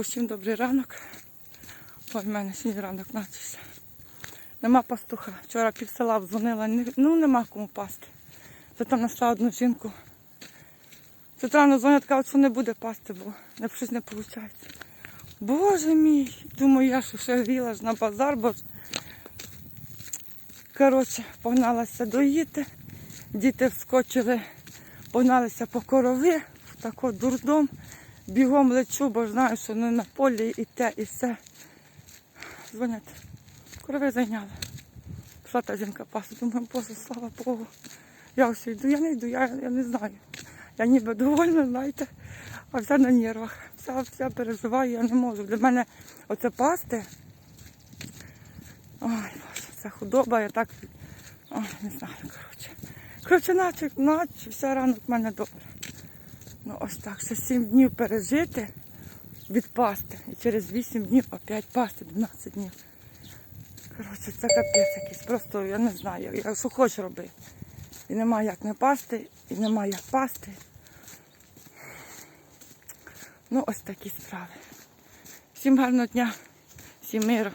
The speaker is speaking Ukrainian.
Усім добрий ранок. Ой, в мене сьогодні ранок начався. Нема пастуха. Вчора пів села дзвонила, ну нема кому пасти. Зато знайшла одну жінку. Рано дзвонять, кажуть, що не буде пасти, бо не- щось не виходить. Боже мій, думаю, я що ще гріла ж на базар, бо ж. Коротше, погналася доїти. Діти вскочили, погналися по корови, в тако дурдом. Бігом лечу, бо знаю, що не на полі і те, і все. Дзвонять. Корови зайняли. Пішла та жінка пасти. Думаю, Боже, слава Богу. Я ось йду, я не йду, я, я не знаю. Я ніби довольна, знаєте, а вся на нервах. Вся, вся переживаю, я не можу. Для мене оце пасти. Ой, Боже, це худоба, я так. Ой, не знаю, коротше. Коротше, наче, наче все ранок в мене добре. Ну ось так, ще 7 днів пережити від пасти. І через 8 днів опять пасти, 12 днів. Коротше, це капець якийсь. Просто я не знаю, я що хочу робити. І нема як не пасти, і нема як пасти. Ну, ось такі справи. Всім гарного дня, всім миру.